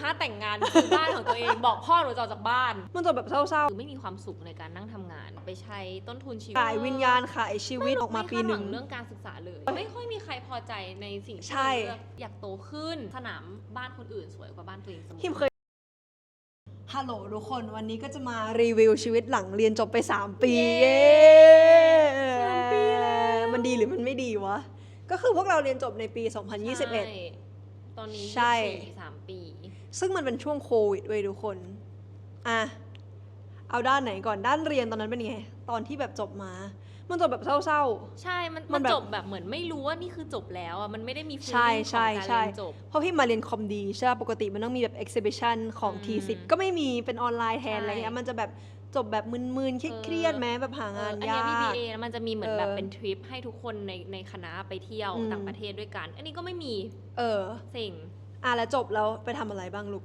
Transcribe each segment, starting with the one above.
25 แต่งงานซื้อบ้านของตัวเองบอกพ่อหนูจะออกจากบ้าน มันจบแบบเศร้าคือไม่มีความสุขในการนั่งทำงาน ไปใช้ต้นทุนชีวิๆตขายวิญญาณขายชีวิตออกมาปีหนึ่ง ไคดวัเรื่องการศึกษาเลย ไม่ค่อยมีใครพอใจในสิ่งที่ใช่เลือกอยากโตขึ้นสนามบ้านคนอื่นสวยกว่าบ้านตัวเองเสมอ พิมเคย ฮัลโหลทุกคนวันนี้ก็จะมารีวิวชีวิตหลังเรียนจบไป 3 ปีเย้เย้สามปีแล้ว มันดีหรือมันไม่ดีวะ ก็คือพวกเราเรียนจบในปี ใช่2021 ตอนนี้ใช่ 24สามปี ซึ่งมันเป็นช่วงโควิดเว้ยทุกคน อะ เอาด้านไหนก่อนด้านเรียนตอนนั้นเป็นไง ตอนที่แบบจบมา มันจบแบบเศร้า ใช่ มันมัมันนแบบ จบแบบเหมือนไม่รู้ว่านี่คือจบแล้วอะ มันไม่ได้มีฟีลใช่ลิ่งขใช่องการใช่เรียนจบๆเพราะพี่มาเรียนคอมดีใช่ปะปกติมันต้องมีแบบ exhibition ของ อืม T10 ก็ไม่มีเป็นออนไลน์แทนใช่อะไรเงี้ยมันจะแบบจบแบบมึนๆเครียดๆแม้แบบหางานเอออันยาเนี้ย ก BBA นะมันจะมีเหมือนเออแบบเป็นทริปให้ทุกคนในในคณะไปเที่ยวอืม ต่างประเทศด้วยกัน อันนี้ก็ไม่มีเออสิ่ง อะแล้วจบแล้วไปทำอะไรบ้างลูก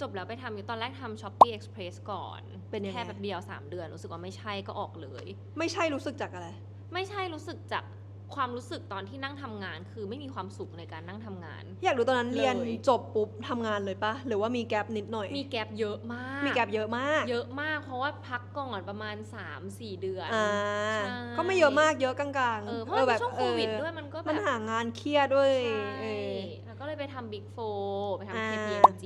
จบแล้วไปทำอยู่ตอนแรกทำ Shopee Express ก่อนเป็นยังไง แค่แบบเดียว 3 เดือน รู้สึกว่าไม่ใช่ก็ออกเลย ไม่ใช่รู้สึกจากอะไร ไม่ใช่รู้สึกจากความรู้สึกตอนที่นั่งทำงาน คือไม่มีความสุขในการนั่งทำงาน อยากรู้ตอนนั้นเรียนเลย จบปุ๊บทำงานเลยปะหรือว่ามีแกลบนิดหน่อย มีแกลบเยอะมากมีแกลบเยอะมากเยอะมาก เพราะว่าพักก่อนประมาณ 3-4 เดือน อ่าใช่ ก็ไม่เยอะมากเยอะกลางๆเออเพราะว่าเป็นช่วงโควิดเออด้วยมันก็แบบมันหางานเครียดด้วยใช่ เออแล้วก็ เลยไปทำบิ๊กโฟไปอ่าทำ KPMG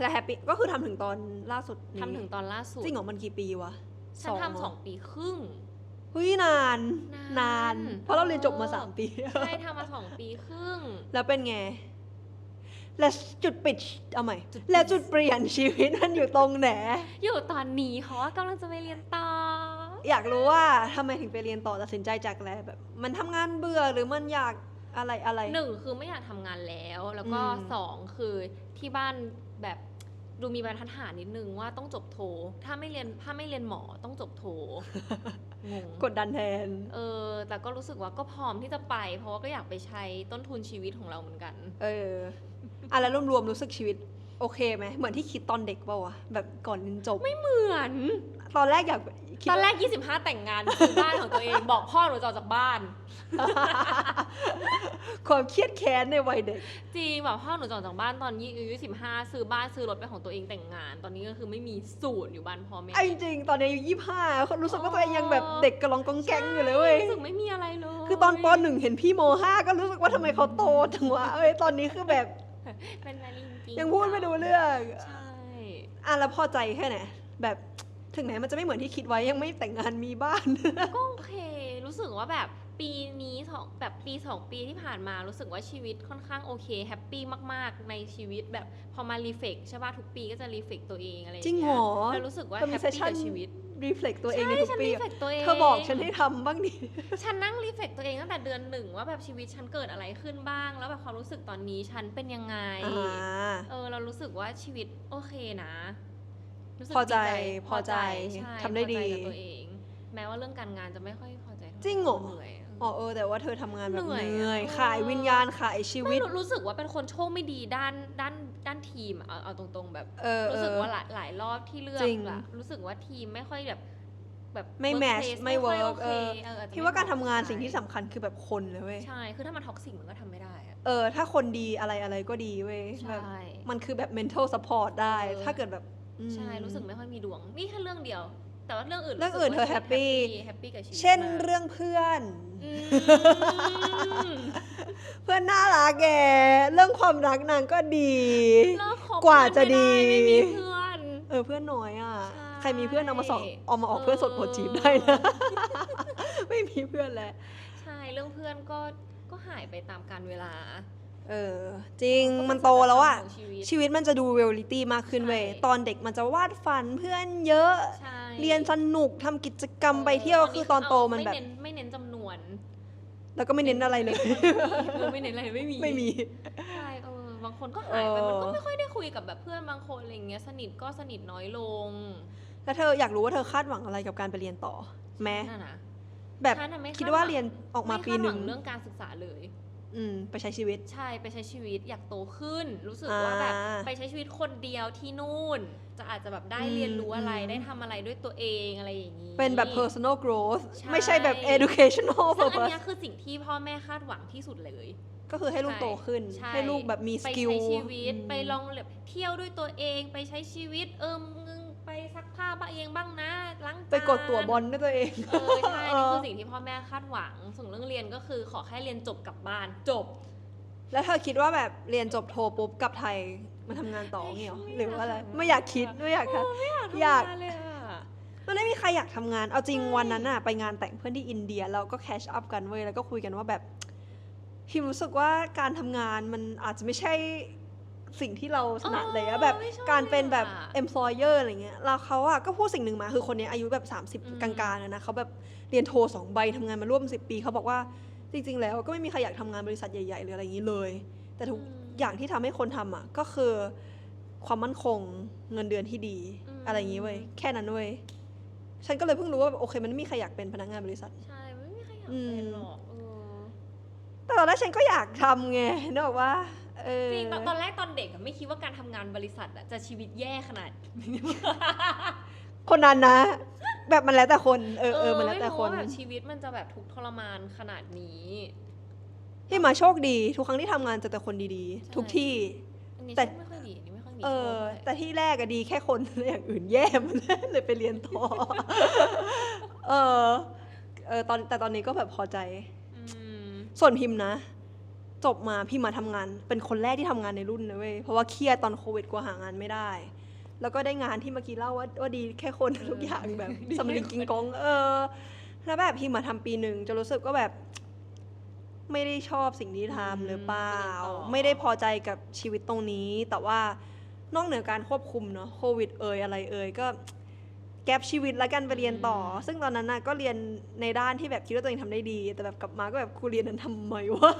และแฮปปี้ก็คือทำถึงตอนล่าสุดนี้ทำถึงตอนล่าสุดจริงเหรอมันกี่ปีวะฉันเหรทำสองปีครึ่ง เฮ้ยนาน นาน เพราะเราเรียนจบมาเออสามปี ใช่ทำมาสองปีครึ่ง แล้วเป็นไง และจุดปิดเอาใหม่ จุดปิด แล้วจุดเปลี่ยนชีวิตมันอยู่ตรงไหน อยู่ตอนนี้เพราะว่ากำลังจะไปเรียนต่อ อยากรู้ว่าทำไมถึงไปเรียนต่อตัดสินใจจากอะไรแบบ มันทำงานเบื่อหรือมันอยาก อะไรอะไรหนึ่งคือไม่อยากทำงานแล้ว แล้วก็อืม สองคือที่บ้านแบบดูมีบรรทัดฐานนิดนึงว่าต้องจบโท ถ้าไม่เรียนถ้าไม่เรียนหมอต้องจบโท งง กดดันแทน เออ แต่ก็รู้สึกว่าก็พร้อมที่จะไป เพราะว่าก็อยากไปใช้ต้นทุนชีวิตของเราเหมือนกัน เอออะแล้วรวมๆรู้สึกชีวิต โอเคไหมเหมือนที่คิดตอนเด็กเปล่าวะแบบก่อนเรียนจบไม่เหมือน ตอนแรกอยาก คิดตอนแรว่าก25 แต่งงานซื้อบ้านของตัวเอง บอกพ่อหนูจะออกจากบ้าน ความเครียดแค้นในวัยเด็ก จริงแบบพ่อหนูจะออกจากบ้านตอนยี่อายุสิบห้าซื้อบ้านซื้อรถเป็นของตัวเองแต่งงาน ตอนนี้ก็คือไม่มีสูตรอยู่บ้านพ่อแม่ไอ้จริงๆตอนนี้อายุยี่ห้ารู้สึกว่าตัวเองยังแบบเด็กกระลองกองแก๊งอยู่เลยเว้ยรู้สึกไม่มีอะไรเลย คือตอนปหนึ่งเห็นพี่โมห้าก็รู้สึกว่าทำไมเขาโตจังวะเอ้ยตอนนี้คือแบบเป็นแมรี่จริงยังพูดไม่รู้เรื่อง ใช่อะแล้วพอใจแค่ไหนแบบ ถึงไหนมันจะไม่เหมือนที่คิดไว้ยังไม่แต่งงานมีบ้าน ก็โอเค รู้สึกว่าแบบปีนี้สองแบบปีสองปีที่ผ่านมารู้สึกว่าชีวิตค่อนข้างโอเคแฮปปี้มาก ๆ ในชีวิตแบบพอมารีเฟกใช่ป่ะทุกปีก็จะรีเฟกตัวเองอะไรอย่างจริงเงี้เหรยอแล้วรู้สึกว่าเธอแฮมีปเซสปี้ชั่นกับชีวิตรีเฟล็กตัวเองในใช่ทุกฉันปีรีอะเฟกตัวเองเธอบอกฉันให้ทำบ้างดิ ฉันนั่งรีเฟกตัวเองตั้งแต่เดือนหนึ่งว่าแบบชีวิตฉันเกิดอะไรขึ้นบ้าง แล้วแบบความรู้สึกตอนนี้ฉันเป็นยังไงอ่าเออเรารู้สึกว่าชีวิตโอเคนะ รู้สึกพอใจดีพอใจใช่ทำได้ดี พอใจกับตัวเอง แม้ว่าเรื่องการงานจะไม่ค่อยพอใจเท่าไจริงเหรอเหนื่อย อ๋อเออแต่ว่าเธอทำงานแบบเหเหนื่อยนื่อยอะขายวิญญาณขายชีไม่วิตรู้รู้สึกว่าเป็นคนโชคไม่ดีด้านด้านด้านทีมอะเอาเอาตรงๆแบบ เออรู้สึกเออ ว่าหลายหลายรอบที่เลือกจริงอะรู้สึกว่าทีมไม่ค่อยแบบแบบ ไม่ work match place ไม่ค่อย work โอเคเออ เอออจจะพี่ว่าการทำงานไม่สิ่งที่ใช่สำคัญคือแบบคนเลยเว้ย ใช่ คือถ้ามันท็อกซิกมันก็ทำไม่ได้อะเออ ถ้าคนดีอะไรอะไรก็ดีเว้ยใช่แบบมันคือแบบ mental support ได้ เออ ถ้าเกิดแบบอืม ใช่รู้สึกไม่ค่อยมีดวง นี่แค่เรื่องเดียว แต่ว่าเรื่องอื่นเรื่องอื่นสึกเธอว่า happy แฮปปี้กับชีวิตเช่นมากเรื่องเพื่อนอืมเพื่อนน่ารักแกเรื่องความรักนางก็ดีเลิกคบกว่าจะดีไม่ไไม่มีเพื่อนเออเพื่อนน้อยอะใช่ใครมีเพื่อนเอามาสองเอามาออกเออเพื่อนสดโปรดจีบได้นะ ไม่มีเพื่อนแล้ว ใช่ เรื่องเพื่อนก็ก็หายไปตามกาลเวลา เออจริงมันโตแล้วอะก็เป็นสัจธรรมของชีวิต ชีวิตมันจะดูเรียลลิตี้มากขึ้นเว้ยใช่ ตอนเด็กมันจะวาดฝันเพื่อนเยอะ ใช่เรียนสนุกทำกิจกรรมไปเที่ยวคือตอนโตมันแบบไเน้นไม่เน้นจำนวนแล้วก็ไม่เน้นอะไรเลย เออไม่เน้นอะไรไม่มี ไม่มี ใช่เออบางคนก็หายไป เออ มันก็ไม่ค่อยได้คุยกับแบบเพื่อนบางคนอะไรอย่างเงี้ย สนิทก็สนิทน้อยลงแล้วเธออยากรู้ว่าเธอคาดหวังอะไรกับการไปเรียนต่อ แม้ นั่นนะแบบฉันน่ะไม่คิดคาดหวังว่าเรียนออกมาปีหนึ่งไคดวัเรื่องการศึกษาเลย อืมไปใช้ชีวิต ใช่ไปใช้ชีวิตอยากโตขึ้น รู้สึกว่าแบบอ่าไปใช้ชีวิตคนเดียวที่นู่น จะอาจจะแบบได้อืมเรียนรู้อะไรอืมได้ทำอะไรด้วยตัวเองอะไรอย่างนี้ เป็นแบบ personal growth ใช่ไม่ใช่แบบ educational ซึ่งอัน purpose เนี้ยคือสิ่งที่พ่อแม่คาดหวังที่สุดเลย ก็คือให้ลูกโตขึ้นใช่ให้ลูกแบบมีสไปกิลใช้ชีวิตอืมไปลองแบบเที่ยวด้วยตัวเองไปใช้ชีวิตเออมึงไปซักผ้าบ้างเองบ้างนะ ล้างจานไปกดตั๋วบอลด้วยตัวเอง เออใช่นี่คือสิ่งที่พ่อแม่คาดหวัง ส่วนเรื่องเรียนก็คือขอแค่เรียนจบกลับบ้านจบ แล้วเธอคิดว่าแบบเรียนจบโทปุ๊บกลับไทยมาทำงานต่อเงี้ยหรอไม่หรือว่าอะไรอยากไม่อยากคิดไม่อยากทำอยากทำงนเลยอะมันไม่มีใครอยากทำงาน เอาจริงใช่วันนั้นอะไปงานแต่งเพื่อนที่อินเดียเราก็แคชอัพกันเว้ยแล้วก็คุยกันว่าแบบพิมรู้สึกว่าการทำงานมันอาจจะไม่ใช่ สิ่งที่เราถนัดเลยอะแบบไม่ชอบการเป็นแบบอะ employer อะไรเงี้ยแล้วเขาอะก็พูดสิ่งหนึ่งมาคือคนนี้อายุแบบอืม30 กลางๆอะนะเขาแบบเรียนโทสองใบทำงานมาร่วม 10 ปีเขาบอกว่าจริง ๆ แล้วก็ไม่มีใครอยากทำงานบริษัทใหญ่ๆหรืออะไรอย่างนี้เลย แต่ทุกอืมอย่างที่ทำให้คนทำอะก็คือความมั่นคงเงินเดือนที่ดีอืมอะไรอย่างนี้เว้ยแค่นั้นเว้ยฉันก็เลยเพิ่งรู้ว่าโอเค มันไม่มีใครอยากเป็นพนักงานบริษัทใช่ไม่มีใครอยากอืมเป็นหรอกเออแต่ตอนแรกฉันก็อยากทำไงนึกออกว่าเออ จริงตอนตอนแรกตอนเด็กอะไม่คิดว่าการทำงานบริษัทอะจะชีวิตแย่ขนาดนี้คนนั้นนะ แบบมันแล้วแต่คนเออเออมันแล้วแต่ไม่ครู้นว่าแบบชีวิตมันจะแบบทุกข์ทรมานขนาดนี้ที่มาโชคดี ทุกครั้งที่ทำงานเจอแต่คนดีใช่ๆทุกที่อันนี้แต่โชคไม่ค่อยดีอันนี้ไม่ค่อยมีเอโชอคเลยแต่ที่แรกอะดีแค่คนอย่างอื่นแย่หมันเลยไปเรียนต่อเออเออตอนแต่ตอนนี้ก็แบบพอใจมส่วนพิมพ์นะ จบมาพิมพ์มาทำงาน เป็นคนแรกที่ทำงานในรุ่นนะเว้ยเพราะว่าเครียดตอนโควิดกลัวหางานไม่ได้ แล้วก็ได้งานที่เมื่อกี้เล่าว่าว่าดีแค่คนทุกอย่างแบบสำลิงกิงกอง เออ แล้วแบบพิมพ์มาทำปีหนึ่งจะรู้สึกว่าแบบ ไม่ได้ชอบสิ่งที่ทำหรือเปล่า ไม่ได้พอใจกับชีวิตตรงนี้ แต่ว่านอกเหนือการควบคุมเนาะโควิดเอ่ยอะไรเอ่ยก็แกลบชีวิตแล้วกันไปเรียนต่อ ซึ่งตอนนั้นน่ะก็เรียนในด้านที่แบบคิดว่าตัวเองทำได้ดี แต่แบบกลับมาก็แบบครูเรียนนั้นทำไมวะ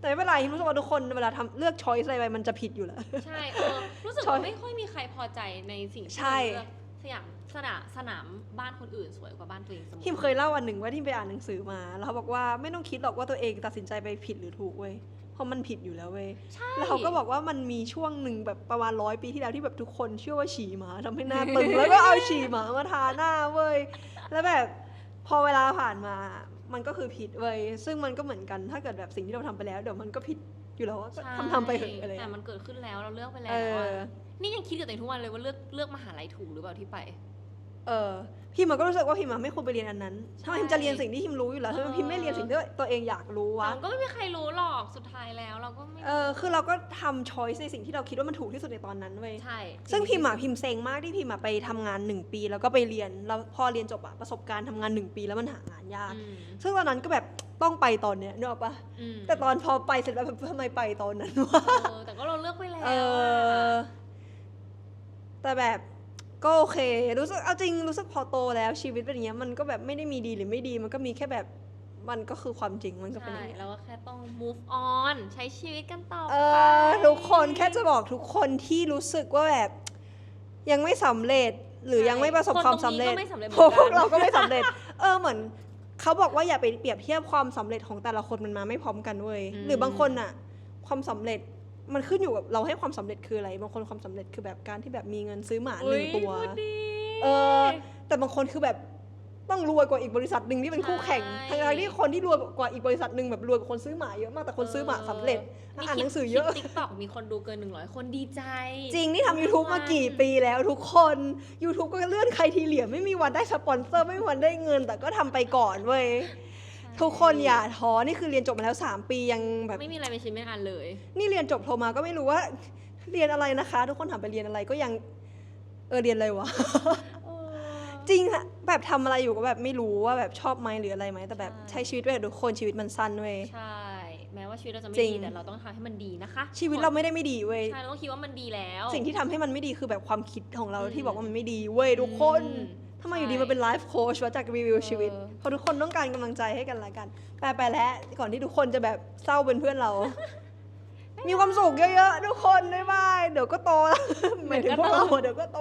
แต่ไม่เป็นไรรู้สึกว่าทุกคนเวลาทำเลือกช้อยส์อะไรไปมันจะผิดอยู่แล้ว ใช่เออรู้สึกชอว่าบไม่ค่อยมีใครพอใจในสิ่งที่ใช่ เราเลือกสยามสนามสนามบ้านคนอื่นสวยกว่าบ้านตัวเองเสมอทิมเคยเล่าวันหนึ่งว่าทิมไปอ่านหนังสือมา แล้วเขาบอกว่าไม่ต้องคิดหรอกว่าตัวเองตัดสินใจไปผิดหรือถูกเว้ยเพราะมันผิดอยู่แล้วเว้ย ใช่แล้วเขาก็บอกว่ามันมีช่วงหนึ่งแบบประมาณร้อยปีที่แล้วที่แบบทุกคนเชื่อว่าฉี่หมาทำให้หน้าตึง แล้วก็เอาฉี่หมามาทาหน้าเว้ย แล้วแบบพอเวลาผ่านมา มันก็คือผิดเว้ยซึ่งมันก็เหมือนกันถ้าเกิดแบบสิ่งที่เราทำไปแล้วเดี๋ยวมันก็ผิดอยู่แล้วอะก็ใช่ทำทำไปเถอะอะไรแต่เงี้ยมันเกิดขึ้นแล้วเราเลือกไปแล้เอวออะนี่ยังคิดกับตัวเองทุกวันเลยว่าเลือกเลือกมหาลัยถูกหรือเปล่าที่ไป เออพิมมันก็รู้สึกว่าพิมอะไม่ควรไปเรียนอันนั้นทำไมพิมจะเรียนสิ่งที่พิมรู้อยู่แล้วทำไมพิมไม่เรียนสิ่งที่ตัวเองอยากรู้แต่วะมันก็ไม่มีใครรู้หรอกสุดท้ายแล้วเราก็ไม่เออคือเราก็ทำช้อยส์ในสิ่งที่เราคิดว่ามันถูกที่สุดในตอนนั้นเว้ยใช่ซึ่งพิมพ์อะพิมพ์เซ็งมากที่พิมพ์อะไปทำงานหนึ่งปี แล้วก็ไปเรียนแล้วพอเรียนจบอะประสบการณ์ทำงานหนึ่งปีแล้วมันหางานยากอืมซึ่งตอนนั้นก็แบบต้องไปตอนเนี้ยนึกออกปะอืมแต่ตอนพอไปเสร็จแล้วแบบทำไมไปตอนนั้นวะเออแต่ก็เราเลือกไปแล้วเออะอแต่แบบ ก็โอเค รู้สึกเอาจริงรู้สึกพอโตแล้วชีวิตเป็นอย่างเงี้ยมันก็แบบไม่ได้มีดีหรือไม่ดี มันก็มีแค่แบบมันก็คือความจริงมันก็เป็นอใช่ย่างเงี้ยเราก็แค่ต้อง move on ใช้ชีวิตกันต่อเอไปอทุกคนแค่จะบอกทุกคนที่รู้สึกว่าแบบ ยังไม่สำเร็จหรือยังไม่ประสบความสำเร็จนตงนี้ก็ไม่สำเร็จหพมืวอกนพวกกันเราก็ไม่สำเร็จ เออเหมือนเขาบอกว่าอย่าไปเปรียบเทียบความสำเร็จของแต่ละคนมันมาไม่พร้อมกันเว้ยอืม หรือบางคนอะความสำเร็จ มันขึ้นอยู่กับเราให้ความสำเร็จคืออะไรบางคนความสำเร็จคือแบบการที่แบบมีเงินซื้อหมาหนึ่งตัวอุ๊ยพูดดีเออแต่บางคนคือแบบต้องรวยกว่าอีกบริษัทหนึ่งที่เป็นคู่แข่งใช่ทั้งๆที่คนที่รวยกว่าอีกบริษัทหนึ่งแบบรวยกว่าคนซื้อหมาเยอะมากแต่คนซื้อหมาสำเร็จอ่านหนังสือเยอะติ๊กต็อกมีคนดูเกินหนึ่งร้อยคนดีใจ จริงนี่ทำ YouTube มากี่ปีแล้วทุกคน YouTube ก็เลื่อนใครทีเหลียไม่มีวันได้สปอนเซอร์ไม่มีวันได้เงิน แต่ก็ทำไปก่อนเว้ย ทุกคนอย่าท้อนี่คือเรียนจบมาแล้ว 3 ปียังแบบ ไม่มีอะไรเป็นชิ้นเป็นอันเลย นี่เรียนจบโทรมาก็ไม่รู้ว่า เรียนอะไรนะคะ ทุกคนถามไปเรียนอะไรก็ยังเออเรียนอะไรวะ จริงอะแบบทำอะไรอยู่ก็แบบไม่รู้ว่าแบบชอบไหมหรืออะไรไหมแต่แบบใช่ใช้ชีวิตไปกับทุกคนชีวิตมันสั้นเว้ยใช่ แม้ว่าชีวิตเราจะไม่จริงดีแต่เราต้องทำให้มันดีนะคะ ชีวิตเราไม่ได้ไม่ดีเว้ยใช่เราต้องคิดว่ามันดีแล้ว สิ่งที่ทำให้มันไม่ดีคือแบบความคิดของเราอืมที่บอกว่ามันไม่ดีเว้ยทุกคนอืม ทำไมอยู่ดีใช่มาเป็นไลฟ์โค้ชวะจากรีวิวชีวิตเออเพราะทุกคนต้องการกำลังใจให้กันละกัน ไปไปแล้วก่อนที่ทุกคนจะแบบเศร้าเป็นเพื่อนเรา มีความสุขเยอะๆทุกคนบ๊ายบายเดี๋ยวก็โตแล้วหมายถึงพวกเราอะเดี๋ยวก็โต